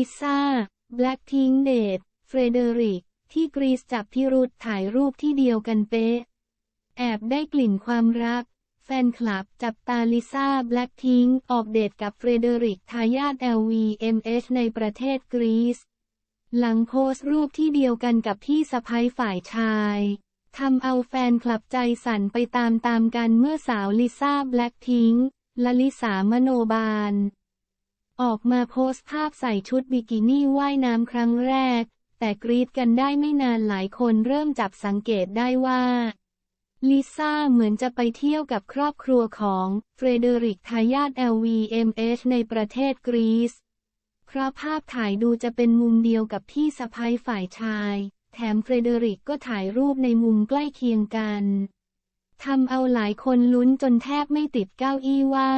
ลิซ่า แบล็กพิงเดทเฟรเดริก ที่กรีซจับพิรุธถ่ายรูปที่เดียวกันเป๊ะ แอบได้กลิ่นความรัก แฟนคลับจับตาลิซ่า แบล็กพิงออกเดทกับเฟรเดริกทายาท LVMH ในประเทศกรีซ หลังโพสต์รูปที่เดียวกันกับพี่สะพ้ยฝ่ายชายทำเอาแฟนคลับใจสั่นไปตามๆกันเมื่อสาวลิซ่า แบล็กพิงและลิสามโนบาล ออกมาโพสต์ภาพใส่ชุดบิกินี่ว่ายน้ำครั้งแรก แต่กรีดกันได้ไม่นานหลายคนเริ่มจับสังเกตได้ว่าลิซ่าเหมือนจะไปเที่ยวกับครอบครัวของเฟรเดริกทายาท LVMH ในประเทศกรีซ เพราะภาพถ่ายดูจะเป็นมุมเดียวกับพี่สะพ้ยฝ่ายชาย แถมเฟรเดริกก็ถ่ายรูปในมุมใกล้เคียงกัน ทำเอาหลายคนลุ้นจนแทบไม่ติดเก้าอี้ว่า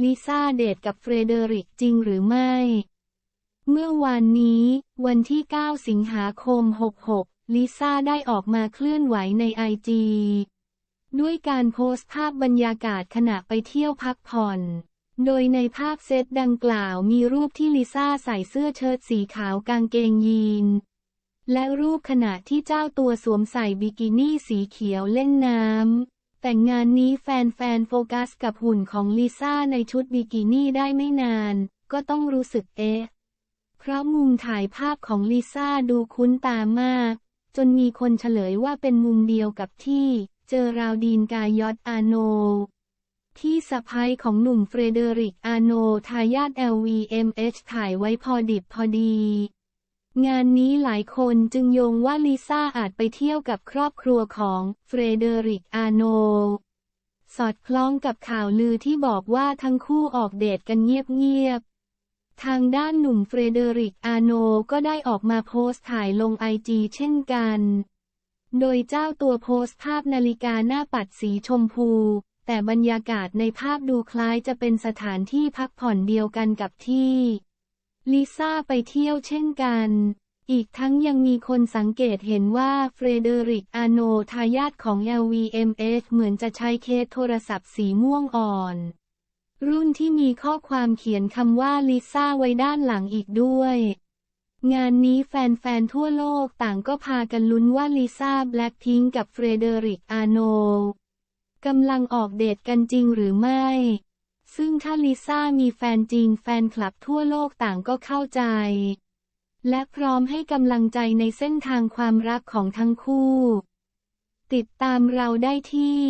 ลิซ่าเดทกับเฟรเดริกจริงหรือไม่ เมื่อวานนี้ วันที่ 9 สิงหาคม 66 ลิซ่าได้ออกมาเคลื่อนไหวในไอจีด้วยการโพสต์ภาพบรรยากาศขณะไปเที่ยวพักผ่อน โดยในภาพเซตดังกล่าวมีรูปที่ลิซ่าใส่เสื้อเชิ้ตสีขาวกางเกงยีน และรูปขณะที่เจ้าตัวสวมใส่บิกินี่สีเขียวเล่นน้ำ แต่งานนี้แฟนๆโฟกัสกับหุ่นของลิซ่าในชุดบิกินี่ได้ไม่นาน ก็ต้องรู้สึกเอ๊ะ เพราะมุมถ่ายภาพของลิซ่าดูคุ้นตามาก จนมีคนเฉลยว่าเป็นมุมเดียวกับที่ เจอราวดีนกายอตอาโน ที่สะพ้ยของหนุ่มเฟรเดริกอาโนทายาท LVMH ถ่ายไว้พอดิบพอดี งานนี้หลายคนจึงโยงว่าลิซ่าอาจไปเที่ยวกับครอบครัวของเฟรเดริกอาโน สอดคล้องกับข่าวลือที่บอกว่าทั้งคู่ออกเดทกันเงียบๆ ทางด้านหนุ่มเฟรเดริกอาโนก็ได้ออกมาโพสต์ถ่ายลงไอจีเช่นกัน โดยเจ้าตัวโพสต์ภาพนาฬิกาหน้าปัดสีชมพู แต่บรรยากาศในภาพดูคล้ายจะเป็นสถานที่พักผ่อนเดียวกันกับที่ ลิซ่าไปเที่ยวเช่นกัน อีกทั้งยังมีคนสังเกตเห็นว่าเฟรเดริกอาโนทายาทของ LVMH เหมือนจะใช้เคสโทรศัพท์สีม่วงอ่อน รุ่นที่มีข้อความเขียนคำว่าลิซ่าไว้ด้านหลังอีกด้วย งานนี้แฟนๆ ทั่วโลกต่างก็พากันลุ้นว่าลิซ่าแบล็คพิงกับเฟรเดริกอาโนกำลังออกเดทกันจริงหรือไม่ ซึ่งถ้าลิซ่ามีแฟนจริงแฟนคลับทั่วโลกต่างก็เข้าใจ และพร้อมให้กำลังใจในเส้นทางความรักของทั้งคู่ ติดตามเราได้ที่